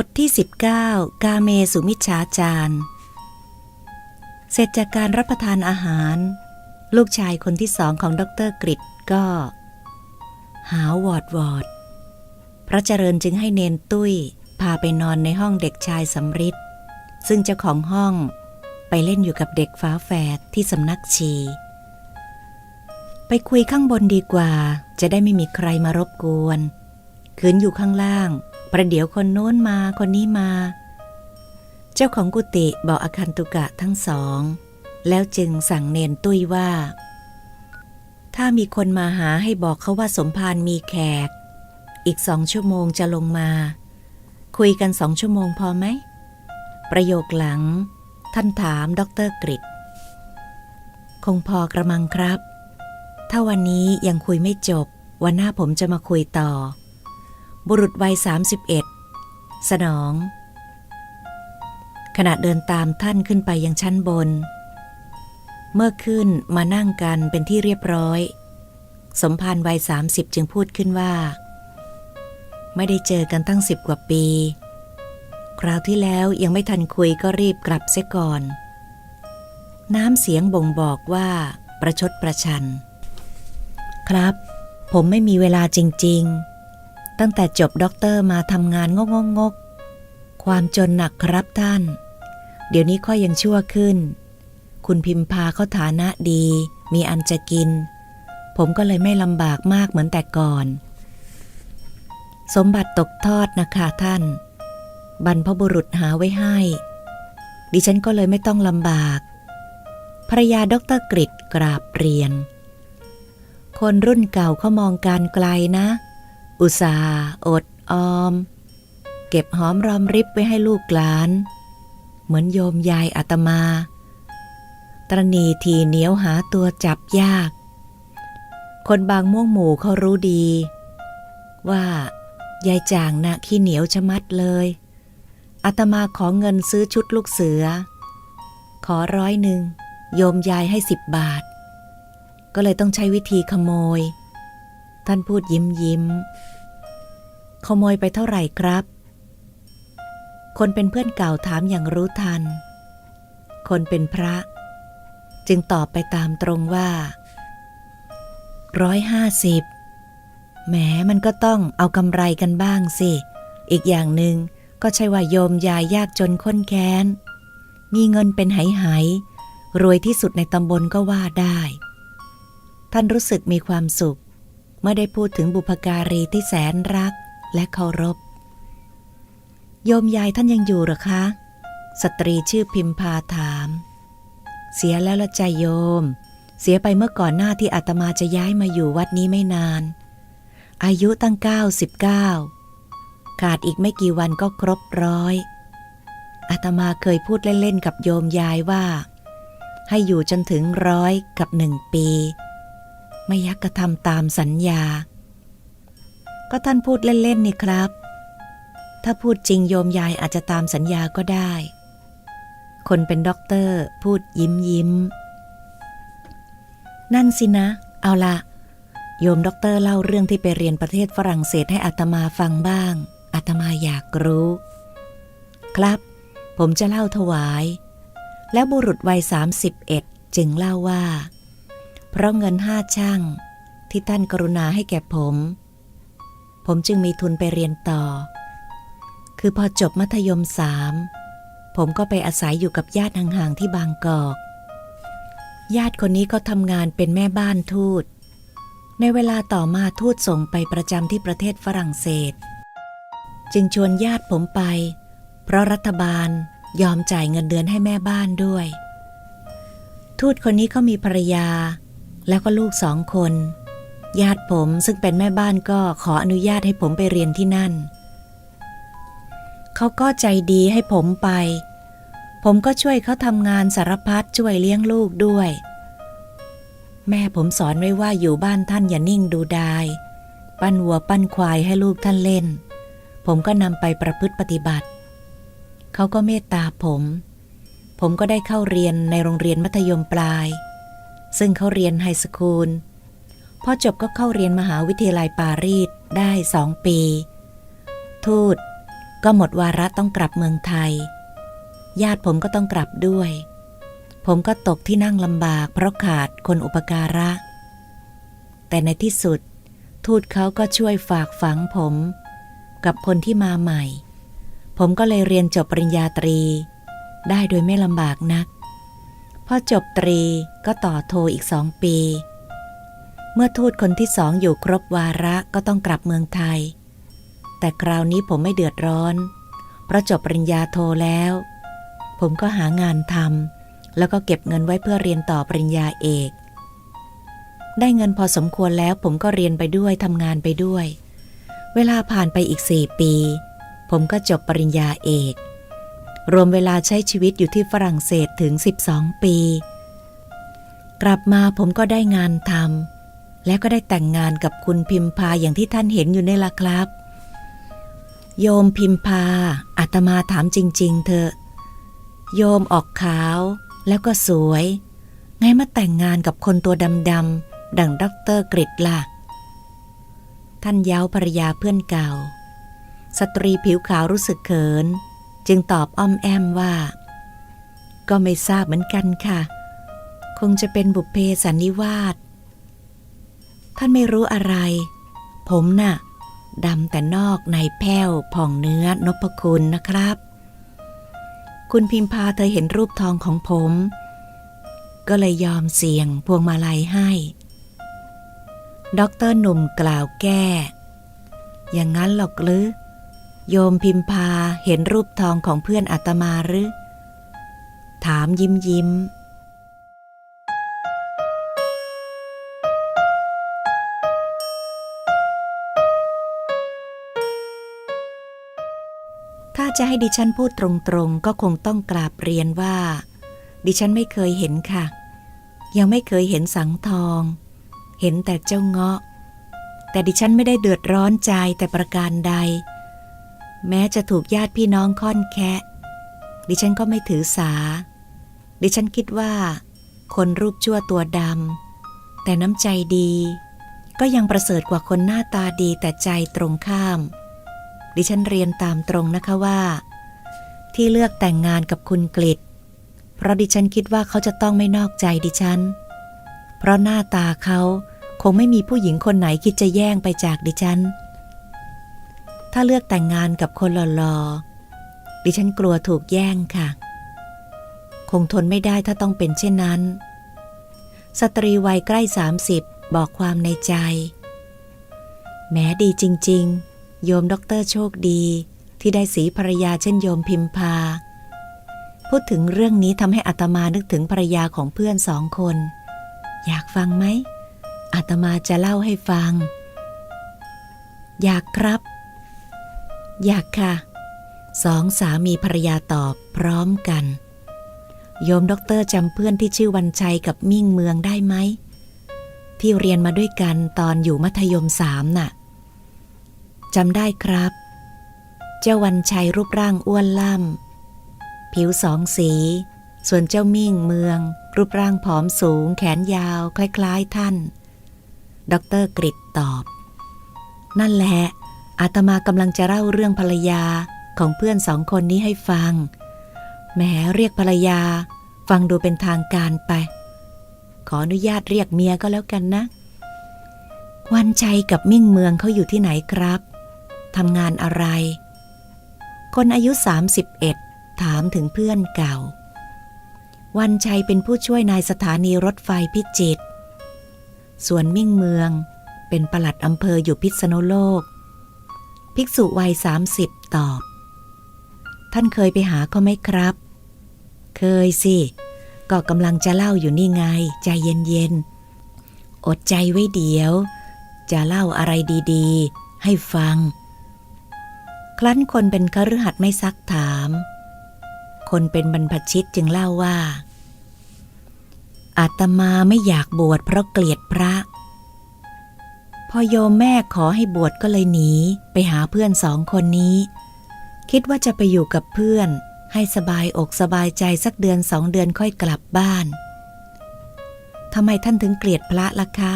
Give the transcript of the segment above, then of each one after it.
บทที่ 19 กาเมสุมิชฌาจารเสร็จจากการรับประทานอาหาร ลูกชายคนที่สองของดรกริดก็ หาววอดวอด พระเจริญจึงให้เนนตุ้ย พาไปนอนในห้องเด็กชายสำริดซึ่งเจ้าของห้องไปเล่นอยู่กับเด็กฟ้าแฝดที่สำนักชี ไปคุยข้างบนดีกว่า จะได้ไม่มีใครมารบกวน คืนอยู่ข้างล่าง ประเดี๋ยวคนโน้นมาคนนี้มา เจ้าของกุฏิบอกอาคันตุกะทั้งสอง แล้วจึงสั่งเนนตุ้ยว่า ถ้ามีคนมาหาให้บอกเขาว่าสมภารมีแขก อีกสองชั่วโมงจะลงมา คุยกันสองชั่วโมงพอไหม ประโยคหลัง ท่านถามดรกริดคงพอกระมังครับ ถ้าวันนี้ยังคุยไม่จบ วันหน้าผมจะมาคุยต่อ บุรุษวัย 31 สนอง ขณะเดินตามท่านขึ้นไปยังชั้นบน เมื่อขึ้นมานั่งกันเป็นที่เรียบร้อย สมภารวัย 30 จึงพูดขึ้นว่า ไม่ได้เจอกันตั้งสิบกว่าปี คราวที่แล้วยังไม่ทันคุยก็รีบกลับเสียก่อน น้ำเสียงบ่งบอกว่าประชดประชัน ครับ ผมไม่มีเวลาจริง ๆ ตั้งแต่จบด็อกเตอร์มาทำงานงกงกงกความจนหนักครับท่าน เดี๋ยวนี้ค่อยยังชั่วขึ้น คุณพิมพาเขาฐานะดี มีอันจะกิน ผมก็เลยไม่ลำบากมากเหมือนแต่ก่อน สมบัติตกทอดนะคะท่าน บรรพบุรุษหาไว้ให้ ดิฉันก็เลยไม่ต้องลำบาก ภรรยาดรกริดกราบเรียน คนรุ่นเก่าเขามองการไกลนะ อุตสาห์อดออม เก็บหอมรอมริบไว้ให้ลูกหลาน เหมือนโยมยายอาตมา ตรณีทีเหนียวหาตัวจับยาก คนบางม่วงหมู่เขารู้ดี ว่ายายจางนะขี้เหนียวชะมัดเลยอาตมาขอเงินซื้อชุดลูกเสือ ขอร้อยหนึ่งโยมยายให้สิบบาท ก็เลยต้องใช้วิธีขโมย ท่านพูดยิ้มยิ้ม ขโมยไปเท่าไหร่ครับ คนเป็นเพื่อนเก่าถามอย่างรู้ทัน คนเป็นพระ จึงตอบไปตามตรงว่าร้อยห้าสิบแหมมันก็ต้องเอากำไรกันบ้างสิ อีกอย่างหนึ่งก็ใช่ว่าโยมยายยากจนข้นแค้น มีเงินเป็นไหไหรวยที่สุดในตำบลก็ว่าได้ ท่านรู้สึกมีความสุข เมื่อได้พูดถึงบุพการีที่แสนรักและเคารพ โยมยายท่านยังอยู่หรอคะ สตรีชื่อพิมพาถาม เสียแล้วละใจโยม เสียไปเมื่อก่อนหน้าที่อาตมาจะย้ายมาอยู่วัดนี้ไม่นาน อายุตั้ง 99 ขาดอีกไม่กี่วันก็ครบร้อยอาตมาเคยพูดเล่น ๆ กับโยมยายว่า ให้อยู่จนถึงร้อยกับหนึ่งปี ไม่ยักกระทำตามสัญญา ก็ท่านพูดเล่นๆนี่ครับ ถ้าพูดจริงโยมยายอาจจะตามสัญญาก็ได้ คนเป็นด็อกเตอร์พูดยิ้มยิ้ม นั่นสินะ เอาละโยมด็อกเตอร์เล่าเรื่องที่ไปเรียนประเทศฝรั่งเศสให้อาตมาฟังบ้างอาตมาอยากรู้ ครับ ผมจะเล่าถวาย แล้วบุรุษวัย 31 จึงเล่าว่า เพราะเงินห้าช่างที่ท่านกรุณาให้แก่ผม ผมจึงมีทุนไปเรียนต่อ คือพอจบมัธยมสามผมก็ไปอาศัยอยู่กับญาติห่างๆที่บางกอก ญาติคนนี้ก็ทำงานเป็นแม่บ้านทูต ในเวลาต่อมาทูตส่งไปประจำที่ประเทศฝรั่งเศส จึงชวนญาติผมไป เพราะรัฐบาลยอมจ่ายเงินเดือนให้แม่บ้านด้วย ทูตคนนี้เขามีภรรยา แล้วก็ลูกสองคน ญาติผมซึ่งเป็นแม่บ้านก็ขออนุญาตให้ผมไปเรียนที่นั่น เขาก็ใจดีให้ผมไป ผมก็ช่วยเขาทำงานสารพัดช่วยเลี้ยงลูกด้วย แม่ผมสอนไว้ว่าอยู่บ้านท่านอย่านิ่งดูดาย ปั้นวัวปั้นควายให้ลูกท่านเล่น ผมก็นำไปประพฤติปฏิบัติ เขาก็เมตตาผม ผมก็ได้เข้าเรียนในโรงเรียนมัธยมปลาย ซึ่งเขาเรียนไฮสคูล พอจบก็เข้าเรียนมหาวิทยาลัยปารีสได้สองปี ทูตก็หมดวาระต้องกลับเมืองไทย ญาติผมก็ต้องกลับด้วย ผมก็ตกที่นั่งลำบากเพราะขาดคนอุปการะ แต่ในที่สุด ทูตเขาก็ช่วยฝากฝังผม กับคนที่มาใหม่ ผมก็เลยเรียนจบปริญญาตรี ได้โดยไม่ลำบากนัก พอจบตรีก็ต่อโทอีกสองปี เมื่อทูตคนที่สองอยู่ครบวาระก็ต้องกลับเมืองไทย แต่คราวนี้ผมไม่เดือดร้อน เพราะจบปริญญาโทแล้ว ผมก็หางานทำแล้วก็เก็บเงินไว้เพื่อเรียนต่อปริญญาเอก ได้เงินพอสมควรแล้วผมก็เรียนไปด้วยทำงานไปด้วย เวลาผ่านไปอีกสี่ปี ผมก็จบปริญญาเอก รวมเวลาใช้ชีวิตอยู่ที่ฝรั่งเศสถึง 12 ปี กลับมาผมก็ได้งานทำและก็ได้แต่งงานกับคุณพิมพาอย่างที่ท่านเห็นอยู่นี่ละครับ โยมพิมพาอาตมาถามจริง ๆเถอะโยมออกขาวแล้วก็สวย ไงมาแต่งงานกับคนตัวดำๆดังด็อกเตอร์กริดล่ะ ท่านเย้าภรรยาเพื่อนเก่า สตรีผิวขาวรู้สึกเขิน จึงตอบอ้อมแอมว่า ก็ไม่ทราบเหมือนกันค่ะ คงจะเป็นบุพเพสันนิวาสท่านไม่รู้อะไร ผมน่ะดำแต่นอกในแผ้วผ่องเนื้อนพคุณนะครับ คุณพิมพาเธอเห็นรูปทองของผม ก็เลยยอมเสี่ยงพวงมาลัยให้ด็อกเตอร์หนุ่มกล่าวแก้ อย่างนั้นหรอกหรือ โยมพิมพาเห็นรูปทองของเพื่อนอาตมาหรือ ถามยิ้มยิ้ม ถ้าจะให้ดิฉันพูดตรงๆ ก็คงต้องกราบเรียนว่า ดิฉันไม่เคยเห็นค่ะ ยังไม่เคยเห็นสังทอง เห็นแต่เจ้าเงาะ แต่ดิฉันไม่ได้เดือดร้อนใจแต่ประการใด แม้จะถูกญาติพี่น้องค่อนแคะ ดิฉันก็ไม่ถือสา ดิฉันคิดว่า คนรูปชั่วตัวดำแต่น้ำใจดี ก็ยังประเสริฐกว่าคนหน้าตาดีแต่ใจตรงข้าม ดิฉันเรียนตามตรงนะคะว่า ที่เลือกแต่งงานกับคุณกฤษเพราะดิฉันคิดว่าเขาจะต้องไม่นอกใจดิฉัน เพราะหน้าตาเขาคงไม่มีผู้หญิงคนไหนคิดจะแย่งไปจากดิฉัน ถ้าเลือกแต่งงานกับคนหล่อๆดิฉันกลัวถูกแย่งค่ะ คงทนไม่ได้ถ้าต้องเป็นเช่นนั้น สตรีวัยใกล้ 30 บอกความในใจ แม้ดีจริง ๆ โยมด็อกเตอร์โชคดี ที่ได้สีภรรยาเช่นโยมพิมพา พูดถึงเรื่องนี้ทำให้อาตมานึกถึงภรรยาของเพื่อนสองคน อยากฟังไหมอาตมาจะเล่าให้ฟัง อยากครับ อยากค่ะ สองสามีภรรยาตอบพร้อมกัน โยมด็อกเตอร์จำเพื่อนที่ชื่อวันชัยกับมิ่งเมืองได้ไหม ที่เรียนมาด้วยกันตอนอยู่มัธยมสามน่ะจำได้ครับ เจ้าวันชัยรูปร่างอ้วนล่ำ ผิวสองสี ส่วนเจ้ามิ่งเมือง รูปร่างผอมสูง แขนยาว คล้าย ๆ ท่านด็อกเตอร์กริดตอบ นั่นแหละ อาตมากำลังจะเล่าเรื่องภรรยาของเพื่อนสองคนนี้ให้ฟัง แหมเรียกภรรยา ฟังดูเป็นทางการไป ขออนุญาตเรียกเมียก็แล้วกันนะ วันชัยกับมิ่งเมืองเขาอยู่ที่ไหนครับทำงานอะไร คนอายุ 31 ถามถึงเพื่อนเก่า วันชัยเป็นผู้ช่วยนายสถานีรถไฟพิจิตร ส่วนมิ่งเมืองเป็นปลัดอำเภออยู่พิษณุโลก ภิกษุวัย30ตอบ ท่านเคยไปหาเขาไหมครับ เคยสิ ก็กำลังจะเล่าอยู่นี่ไง ใจเย็นๆ อดใจไว้เดี๋ยว จะเล่าอะไรดีๆ ให้ฟัง ครั้นคนเป็นคฤหัสถ์ไม่ซักถาม คนเป็นบรรพชิตจึงเล่าว่าอาตมาไม่อยากบวชเพราะเกลียดพระ พอโยมแม่ขอให้บวชก็เลยหนี ไปหาเพื่อนสองคนนี้ คิดว่าจะไปอยู่กับเพื่อน ให้สบายอกสบายใจสักเดือนสองเดือนค่อยกลับบ้านทำไมท่านถึงเกลียดพระล่ะคะ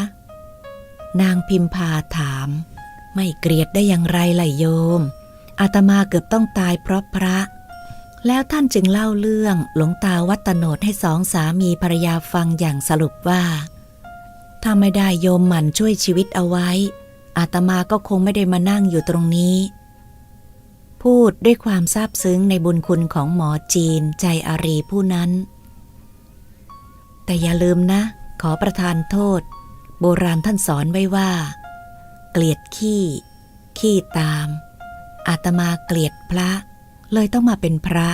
นางพิมพาถาม ไม่เกลียดได้อย่างไรล่ะโยม อาตมาเกือบต้องตายเพราะพระ แล้วท่านจึงเล่าเรื่องหลวงตาวัตโนดให้สองสามีภรรยาฟังอย่างสรุปว่า ถ้าไม่ได้โยมหมั่นช่วยชีวิตเอาไว้ อาตมาก็คงไม่ได้มานั่งอยู่ตรงนี้ พูดด้วยความซาบซึ้งในบุญคุณของหมอจีนใจอารีผู้นั้น แต่อย่าลืมนะ ขอประทานโทษ โบราณท่านสอนไว้ว่า เกลียดขี้ ขี้ตาม อาตมาเกลียดพระ เลยต้องมาเป็นพระ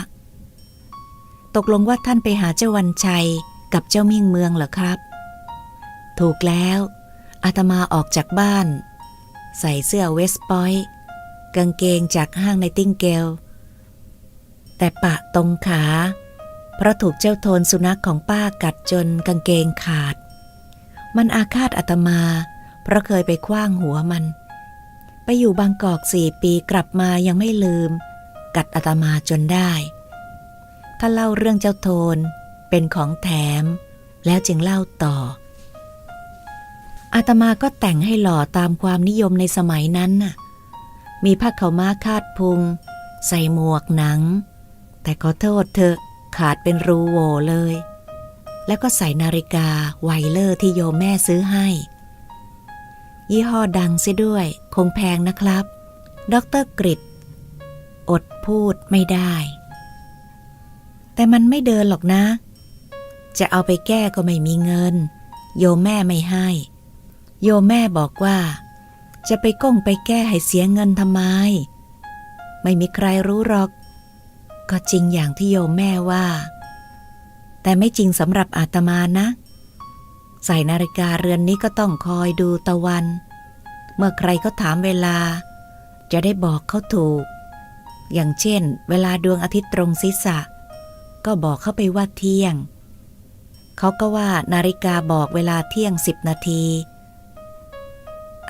ตกลงว่าท่านไปหาเจ้าวันชัยกับเจ้ามิ่งเมืองเหรอครับ ถูกแล้วอาตมาออกจากบ้าน ใส่เสื้อเวสปอยกางเกงจากห้างในติ้งเกล แต่ปะตรงขา เพราะถูกเจ้าโทนสุนัขของป้ากัดจนกางเกงขาด มันอาฆาตอาตมา เพราะเคยไปคว้างหัวมัน ไปอยู่บางกอกสี่ปีกลับมายังไม่ลืม กัดอาตมาจนได้ ถ้าเล่าเรื่องเจ้าโทนเป็นของแถม แล้วจึงเล่าต่อ อาตมาก็แต่งให้หล่อตามความนิยมในสมัยนั้นน่ะ มีผ้าขาวม้าคาดพุง ใส่หมวกหนัง แต่ขอโทษเถอะขาดเป็นรูโวเลย แล้วก็ใส่นาฬิกาไวเลอร์ที่โยมแม่ซื้อให้ ยี่ห้อดังเสียด้วย คงแพงนะครับ ดรกริดอดพูดไม่ได้ แต่มันไม่เดินหรอกนะ จะเอาไปแก้ก็ไม่มีเงิน โยมแม่ไม่ให้ โยมแม่บอกว่า จะไปก้งไปแก้ให้เสียเงินทำไม ไม่มีใครรู้หรอก ก็จริงอย่างที่โยมแม่ว่า แต่ไม่จริงสำหรับอาตมานะ ใส่นาฬิกาเรือนนี้ก็ต้องคอยดูตะวัน เมื่อใครเขาถามเวลา จะได้บอกเขาถูก อย่างเช่น เวลาดวงอาทิตย์ตรงศีรษะ ก็บอกเขาไปว่าเที่ยง เขาก็ว่านาฬิกาบอกเวลาเที่ยงสิบนาที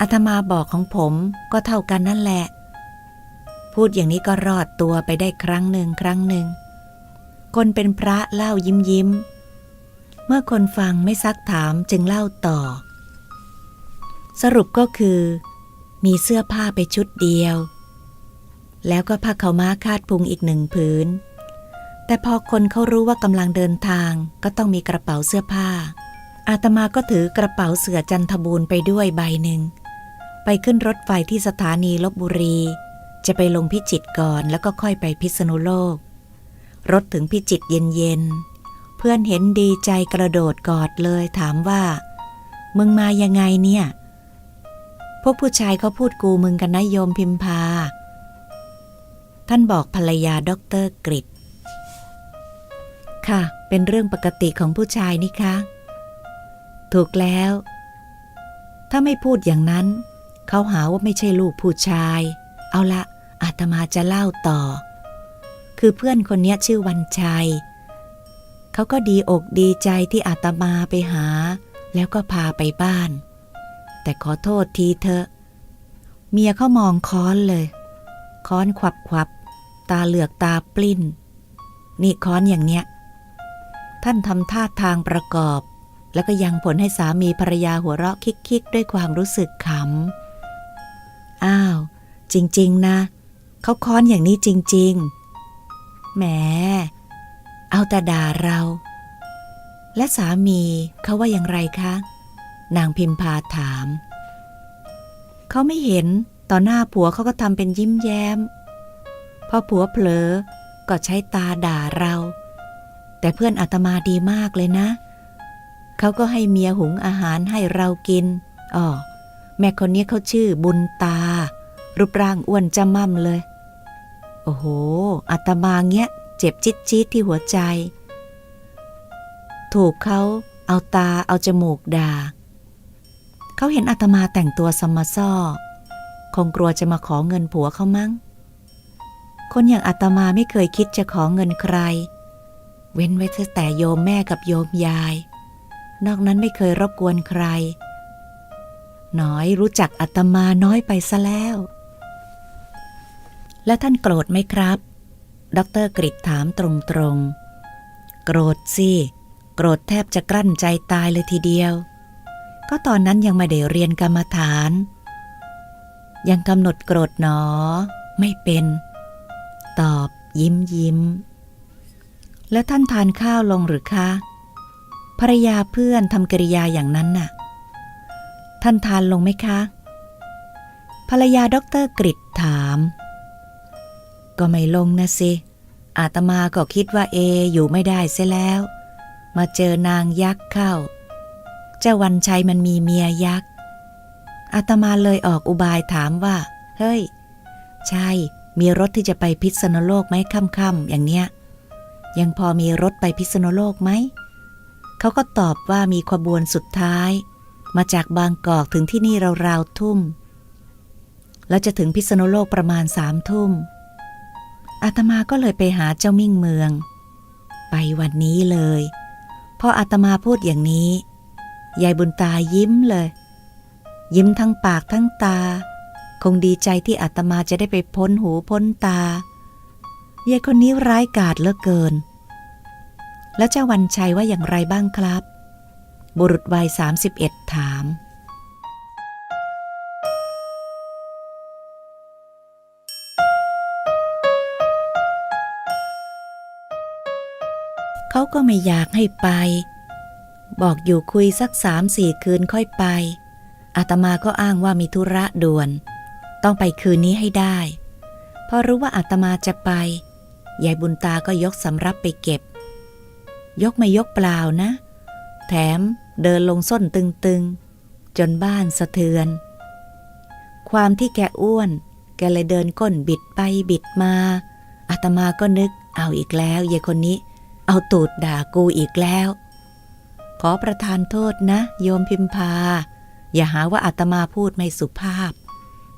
อาตมาบอกของผมก็เท่ากันนั่นแหละ พูดอย่างนี้ก็รอดตัวไปได้ครั้งหนึ่งครั้งหนึ่ง คนเป็นพระเล่ายิ้มยิ้ม เมื่อคนฟังไม่ซักถามจึงเล่าต่อ สรุปก็คือ มีเสื้อผ้าไปชุดเดียว แล้วก็ผ้าเขาม้าคาดพุงอีกหนึ่งผืน แต่พอคนเขารู้ว่ากำลังเดินทางก็ต้องมีกระเป๋าเสื้อผ้าอาตมาก็ถือกระเป๋าเสือจันทบูรณ์ไปด้วยใบหนึ่ง ไปขึ้นรถไฟที่สถานีลบบุรี จะไปลงพิจิตก่อนแล้วก็ค่อยไปพิษณุโลก รถถึงพิจิตเย็นๆ เพื่อนเห็นดีใจกระโดดกอดเลยถามว่า มึงมายังไงเนี่ย พวกผู้ชายเขาพูดกูมึงกันนะโยมพิมพา ท่านบอกภรรยาด็อกเตอร์กริดค่ะ เป็นเรื่องปกติของผู้ชายนี่คะ ถูกแล้ว ถ้าไม่พูดอย่างนั้น เขาหาว่าไม่ใช่ลูกผู้ชาย เอาละอาตมาจะเล่าต่อ คือเพื่อนคนนี้ชื่อวันชัย เขาก็ดีอกดีใจที่อาตมาไปหา แล้วก็พาไปบ้าน แต่ขอโทษทีเถอะ เมียเขามองค้อนเลย ค้อนขวับขวับ ตาเหลือกตาปลิ้น นี่ค้อนอย่างเนี้ย ท่านทำท่าทางประกอบแล้วก็ยังผลให้สามีภรรยาหัวเราะคิกๆ ด้วยความรู้สึกขำ อ้าว จริง ๆ นะ เขาค้อนอย่างนี้จริง ๆ แหม เอาแต่ด่าเรา และสามีเขาว่าอย่างไรคะ นางพิมพาถาม เขาไม่เห็น ต่อหน้าผัวเขาก็ทำเป็นยิ้มแย้ม พอผัวเผลอ ก็ใช้ตาด่าเรา แต่เพื่อนอาตมาดีมากเลยนะ เขาก็ให้เมียหุงอาหารให้เรากินอ๋อ แม่คนนี้เขาชื่อบุญตา รูปร่างอ้วนจำม่ำเลย โอ้โหอาตมาเงี้ย เจ็บจิตจิตที่หัวใจ ถูกเขาเอาตาเอาจมูกด่าเขาเห็นอาตมาแต่งตัวสมมาซ่อคงกลัวจะมาขอเงินผัวเขามั้ง คนอย่างอาตมาไม่เคยคิดจะขอเงินใคร เว้นไว้แต่โยมแม่กับโยมยาย นอกนั้นไม่เคยรบกวนใคร น้อยรู้จักอาตมาน้อยไปซะแล้ว และท่านโกรธไหมครับ ดรกริดถามตรงๆ โกรธสิ โกรธแทบจะกลั้นใจตายเลยทีเดียว ก็ตอนนั้นยังไม่ได้เรียนกรรมฐาน ยังกำหนดโกรธหนอ ไม่เป็น ตอบยิ้มยิ้ม แล้วท่านทานข้าวลงหรือคะภรรยาเพื่อนทำกริยาอย่างนั้นน่ะ ท่านทานลงไหมคะ ภรรยาด็อกเตอร์กริดถาม ก็ไม่ลงนะสิ อาตมาก็คิดว่าเออยู่ไม่ได้เสียแล้ว มาเจอนางยักษ์เข้า เจ้าวันชัยมันมีเมียยักษ์ อาตมาเลยออกอุบายถามว่า เฮ้ย ใช่ มีรถที่จะไปพิษณุโลกไหมค่ำๆอย่างเนี้ย ยังพอมีรถไปพิษณุโลกไหม เขาก็ตอบว่ามีขบวนสุดท้าย มาจากบางกอกถึงที่นี่ราวๆทุ่ม แล้วจะถึงพิษณุโลกประมาณสามทุ่ม อาตมาก็เลยไปหาเจ้ามิ่งเมือง ไปวันนี้เลย พออาตมาพูดอย่างนี้ ยายบุญตายิ้มเลย ยิ้มทั้งปากทั้งตา คงดีใจที่อาตมาจะได้ไปพ้นหูพ้นตายายคนนี้ร้ายกาจเหลือเกิน แล้วเจ้าวันชัยว่าอย่างไรบ้างครับ บุรุษวัยสามสิบเอ็ดถาม เขาก็ไม่อยากให้ไป บอกอยู่คุยสักสามสี่คืนค่อยไป อาตมาก็อ้างว่ามีธุระด่วน ต้องไปคืนนี้ให้ได้พอรู้ว่าอาตมาจะไป ยายบุญตาก็ยกสำรับไปเก็บ ยกไม่ยกเปล่านะ แถมเดินลงส้นตึงๆ จนบ้านสะเทือน ความที่แกอ้วน แกเลยเดินก้นบิดไปบิดมาอาตมาก็นึกเอาอีกแล้วยายคนนี้ เอาตูดด่ากูอีกแล้ว ขอประทานโทษนะ โยมพิมพา อย่าหาว่าอาตมาพูดไม่สุภาพ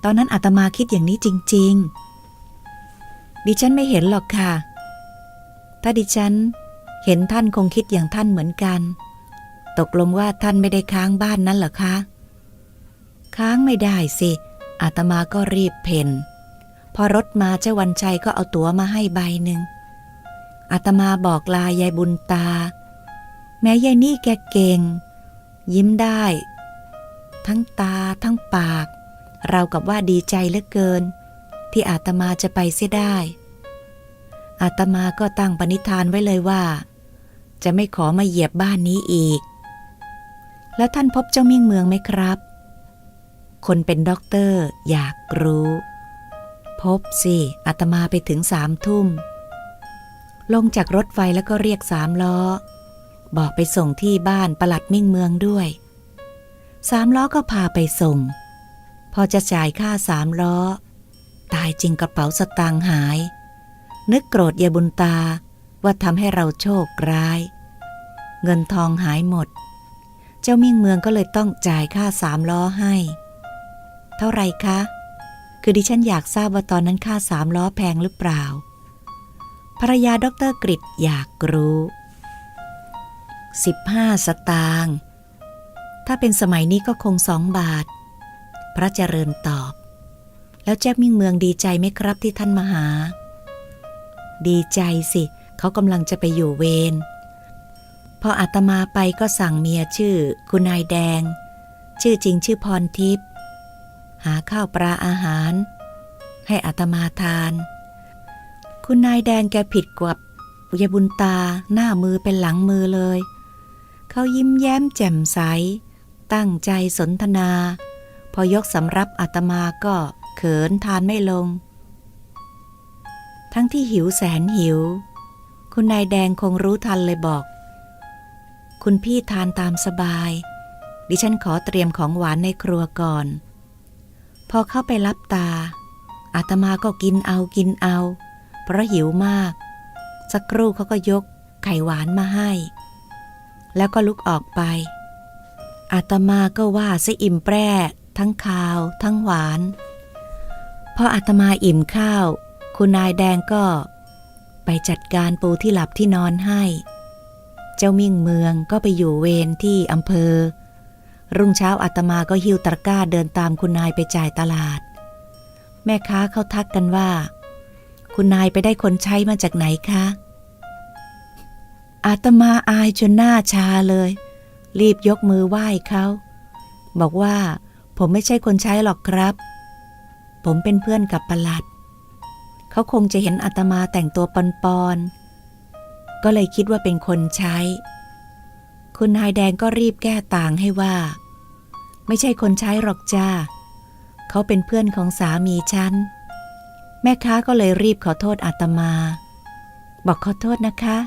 ตอนนั้นอาตมาคิดอย่างนี้จริง ๆ ดิฉันไม่เห็นหรอกค่ะ ถ้าดิฉันเห็นท่านคงคิดอย่างท่านเหมือนกัน ตกลงว่าท่านไม่ได้ค้างบ้านนั้นเหรอคะ ค้างไม่ได้สิ อาตมาก็รีบเพ่นพอรถมาเจ้าวันชัยก็เอาตั๋วมาให้ใบหนึ่ง อาตมาบอกลายายบุญตา แม้ยายนี่แกเก่ง ยิ้มได้ ทั้งตาทั้งปาก เรากับว่าดีใจเหลือเกิน ที่อาตมาจะไปเสียได้ อาตมาก็ตั้งปณิธานไว้เลยว่า จะไม่ขอมาเหยียบบ้านนี้อีก แล้วท่านพบเจ้ามิ่งเมืองไหมครับ คนเป็นด็อกเตอร์อยากรู้ พบสิอาตมาไปถึงสามทุ่ม ลงจากรถไฟแล้วก็เรียกสามล้อ บอกไปส่งที่บ้านประหลัดมิ่งเมืองด้วย สามล้อก็พาไปส่ง พอจะจ่ายค่าสามล้อ ตายจริงกระเป๋าสตางค์หาย นึกโกรธยายบุญตาว่าทำให้เราโชคร้าย เงินทองหายหมด เจ้ามิ่งเมืองก็เลยต้องจ่ายค่าสามล้อให้ เท่าไรคะ คือดิฉันอยากทราบว่าตอนนั้นค่าสามล้อแพงหรือเปล่า ภรรยาดอกเตอรกริดอยากรู้ 15 สตางค์ ถ้าเป็นสมัยนี้ก็คงสองบาท พระเจริญตอบ แล้วแจ๊บมิ่งเมืองดีใจไหมครับที่ท่านมาหา ดีใจสิ เขากำลังจะไปอยู่เวร พออาตมาไปก็สั่งเมียชื่อคุณนายแดง ชื่อจริงชื่อพรทิพย์หาข้าวปลาอาหาร ให้อาตมาทาน คุณนายแดงแกผิดกว่ายายบุญตาหน้ามือเป็นหลังมือเลย เขายิ้มแย้มแจ่มใส ตั้งใจสนทนา พอยกสำรับอาตมาก็เขินทานไม่ลง ทั้งที่หิวแสนหิว คุณนายแดงคงรู้ทันเลยบอก คุณพี่ทานตามสบาย ดิฉันขอเตรียมของหวานในครัวก่อน พอเข้าไปรับตา อาตมาก็กินเอากินเอา เพราะหิวมาก สักครู่เขาก็ยกไข่หวานมาให้ แล้วก็ลุกออกไป อาตมาก็ว่าซะอิ่มแปร่ทั้งคาว ทั้งหวาน พออาตมาอิ่มข้าว คุณนายแดงก็ ไปจัดการปูที่หลับที่นอนให้ เจ้ามิ่งเมืองก็ไปอยู่เวรที่อำเภอ รุ่งเช้าอาตมาก็หิ้วตะกร้าเดินตามคุณนายไปจ่ายตลาด แม่ค้าเขาทักกันว่า คุณนายไปได้คนใช้มาจากไหนคะ อาตมาอายจนหน้าชาเลย รีบยกมือไหว้เขาบอกว่า ผมไม่ใช่คนใช้หรอกครับ ผมเป็นเพื่อนกับประหลัด เขาคงจะเห็นอาตมาแต่งตัวปอนๆ ก็เลยคิดว่าเป็นคนใช้ คุณนายแดงก็รีบแก้ต่างให้ว่า ไม่ใช่คนใช้หรอกจ้า เขาเป็นเพื่อนของสามีฉัน แม่ค้าก็เลยรีบขอโทษอาตมา บอกขอโทษนะคะ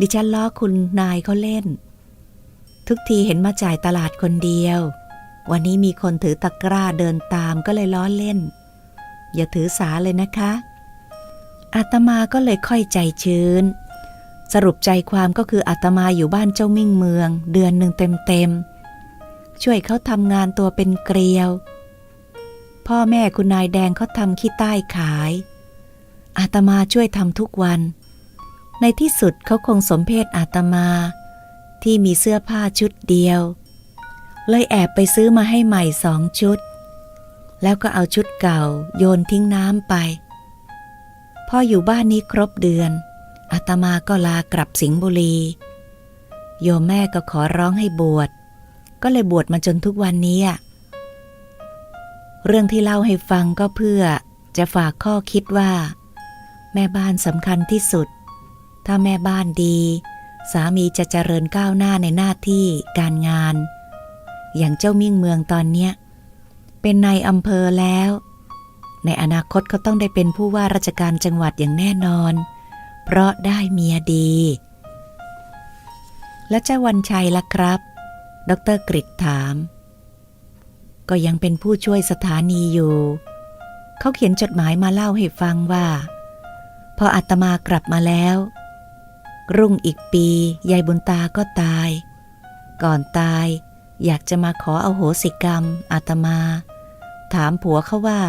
ดิฉันล้อคุณนายเขาเล่น ทุกทีเห็นมาจ่ายตลาดคนเดียว วันนี้มีคนถือตะกร้าเดินตามก็เลยล้อเล่น อย่าถือสาเลยนะคะอาตมาก็เลยค่อยใจชื้น สรุปใจความก็คืออาตมาอยู่บ้านเจ้ามิ่งเมือง เดือนหนึ่งเต็มๆ ช่วยเขาทำงานตัวเป็นเกลียว พ่อแม่คุณนายแดงเขาทำขี้ใต้ขาย อาตมาช่วยทำทุกวัน ในที่สุดเขาคงสมเพศอาตมา ที่มีเสื้อผ้าชุดเดียว เลยแอบไปซื้อมาให้ใหม่สองชุด แล้วก็เอาชุดเก่าโยนทิ้งน้ำไปพออยู่บ้านนี้ครบเดือน อาตมาก็ลากลับสิงห์บุรี โยมแม่ก็ขอร้องให้บวช ก็เลยบวชมาจนทุกวันนี้อะเรื่องที่เล่าให้ฟังก็เพื่อจะฝากข้อคิดว่า แม่บ้านสำคัญที่สุด ถ้าแม่บ้านดี สามีจะเจริญก้าวหน้าในหน้าที่การงาน อย่างเจ้ามิ่งเมืองตอนเนี้ยเป็นนายอำเภอแล้ว ในอนาคตเขาต้องได้เป็นผู้ว่าราชการจังหวัดอย่างแน่นอน เพราะได้เมียดี และเจ้าวันชัยล่ะครับ ดรกริตถาม ก็ยังเป็นผู้ช่วยสถานีอยู่ เขาเขียนจดหมายมาเล่าให้ฟังว่า พออาตมากลับมาแล้ว รุ่งอีกปียายบุญตาก็ตาย ก่อนตายอยากจะมาขอเอาโหสิกรรมอาตมา ถามผัวเขาว่า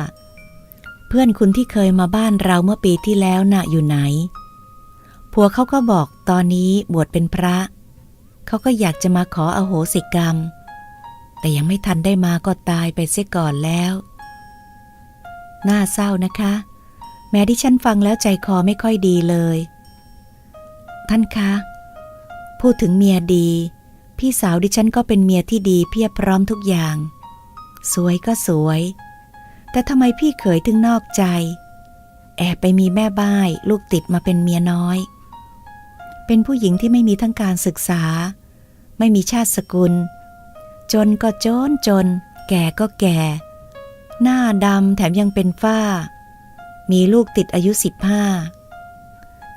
เพื่อนคุณที่เคยมาบ้านเราเมื่อปีที่แล้วน่ะอยู่ไหน ผัวเขาก็บอกตอนนี้บวชเป็นพระ เขาก็อยากจะมาขออโหสิกรรม แต่ยังไม่ทันได้มาก็ตายไปเสียก่อนแล้ว น่าเศร้านะคะ แม้ที่ฉันฟังแล้วใจคอไม่ค่อยดีเลย ท่านคะ พูดถึงเมียดี พี่สาวดิฉันก็เป็นเมียที่ดีเพียบพร้อมทุกอย่าง สวยก็สวย แต่ทำไมพี่เขยถึงนอกใจ แอบไปมีแม่บ้ายลูกติดมาเป็นเมียน้อย เป็นผู้หญิงที่ไม่มีทั้งการศึกษา ไม่มีชาติสกุล จนก็จนจน แก่ก็แก่ หน้าดำแถมยังเป็นฝ้า มีลูกติดอายุสิบห้า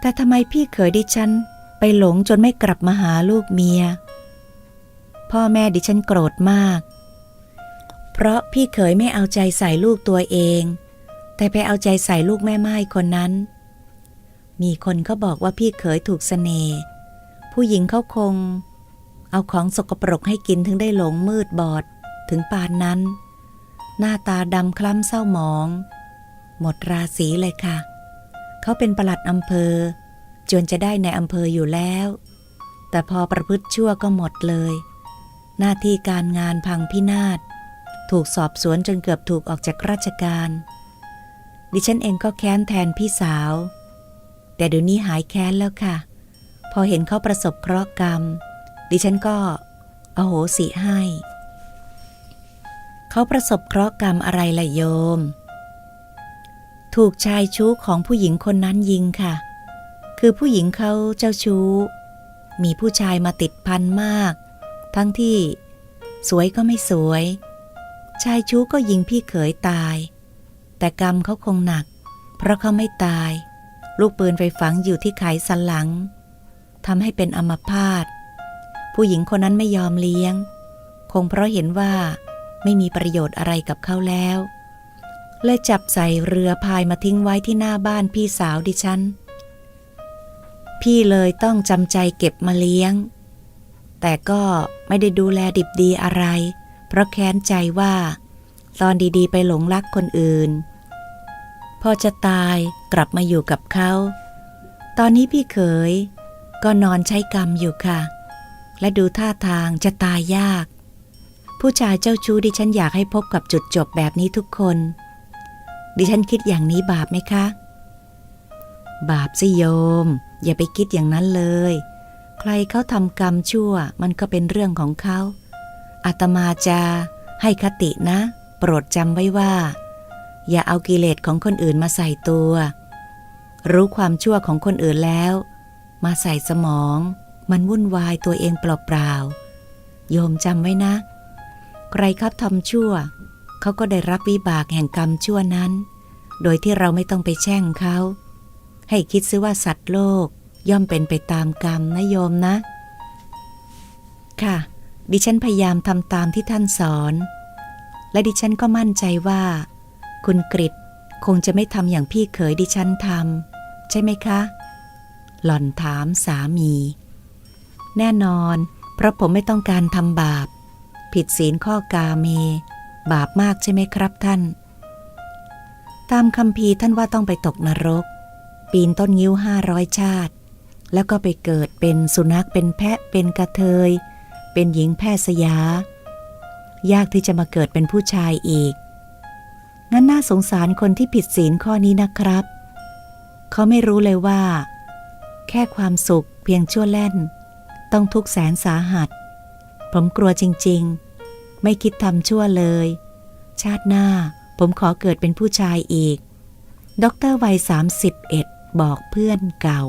แต่ทำไมพี่เขยดิฉันไปหลงจนไม่กลับมาหาลูกเมีย พ่อแม่ดิฉันโกรธมาก เพราะพี่เขยไม่เอาใจใส่ลูกตัวเอง แต่ไปเอาใจใส่ลูกแม่ไม้คนนั้น มีคนเขาบอกว่าพี่เขยถูกเสน่ห์ผู้หญิงเขาคง เอาของสกปรกให้กินถึงได้หลงมืดบอด ถึงปานนั้น หน้าตาดำคล้ำเศร้าหมอง หมดราศีเลยค่ะ เขาเป็นประหลัดอำเภอ จนจะได้ในอำเภออยู่แล้ว แต่พอประพฤติชั่วก็หมดเลย หน้าที่การงานพังพินาศ ถูกสอบสวนจนเกือบถูกออกจากราชการ ดิฉันเองก็แค้นแทนพี่สาว แต่เดี๋ยวนี้หายแค้นแล้วค่ะ พอเห็นเขาประสบเคราะห์กรรม ดิฉันก็ อโหสิให้ เขาประสบเคราะห์กรรมอะไรล่ะโยม ถูกชายชู้ของผู้หญิงคนนั้นยิงค่ะ คือผู้หญิงเขาเจ้าชู้ มีผู้ชายมาติดพันมาก ทั้งที่ สวยก็ไม่สวย ชายชู้ก็ยิงพี่เขยตาย แต่กรรมเขาคงหนัก เพราะเขาไม่ตาย ลูกปืนไปฝังอยู่ที่ไขสันหลังทำให้เป็นอมพาตผู้หญิงคนนั้นไม่ยอมเลี้ยง คงเพราะเห็นว่าไม่มีประโยชน์อะไรกับเขาแล้ว เลยจับใส่เรือพายมาทิ้งไว้ที่หน้าบ้านพี่สาวดิฉัน พี่เลยต้องจำใจเก็บมาเลี้ยง แต่ก็ไม่ได้ดูแลดิบดีอะไร เพราะแค้นใจว่า ตอนดีๆ ไปหลงรักคนอื่น พอจะตาย กลับมาอยู่กับเขา ตอนนี้พี่เขย ก็นอนใช้กรรมอยู่ค่ะ และดูท่าทางจะตายยาก ผู้ชายเจ้าชู้ดิฉันอยากให้พบกับจุดจบแบบนี้ทุกคน ดิฉันคิดอย่างนี้บาปไหมคะ บาปสิโยม อย่าไปคิดอย่างนั้นเลย ใครเขาทำกรรมชั่วมันก็เป็นเรื่องของเขาอาตมาจะให้คตินะ โปรดจำไว้ว่า อย่าเอากิเลสของคนอื่นมาใส่ตัว รู้ความชั่วของคนอื่นแล้ว มาใส่สมอง มันวุ่นวายตัวเองเปล่าๆโยมจำไว้นะ ใครครับทำชั่ว เขาก็ได้รับวิบากแห่งกรรมชั่วนั้น โดยที่เราไม่ต้องไปแช่งเขา ให้คิดซิว่าสัตว์โลกย่อมเป็นไปตามกรรมนะโยมนะ ค่ะ ดิฉันพยายามทำตามที่ท่านสอน และดิฉันก็มั่นใจว่า คุณกริตคงจะไม่ทำอย่างพี่เขยดิฉันทำ ช่ไหมคะ หล่อนถามสามี แน่นอน เพราะผมไม่ต้องการทำบาป ผิดศีลข้อกาเม บาปมากใช่ไหมครับท่าน ตามคำพีท่านว่าต้องไปตกนรก ปีนต้นงิ้วห้าร้อยชาติ แล้วก็ไปเกิดเป็นสุนัขเป็นแพะเป็นกระเทย เป็นหญิงแพทย์สยา ยากที่จะมาเกิดเป็นผู้ชายอีกงั้นน่าสงสารคนที่ผิดศีลข้อนี้นะครับ เขาไม่รู้เลยว่า แค่ความสุขเพียงชั่วแล่น ต้องทุกข์แสนสาหัส ผมกลัวจริงๆ ไม่คิดทำชั่วเลย ชาติหน้าผมขอเกิดเป็นผู้ชายอีกด็อกเตอร์วัย31บอกเพื่อนเก่า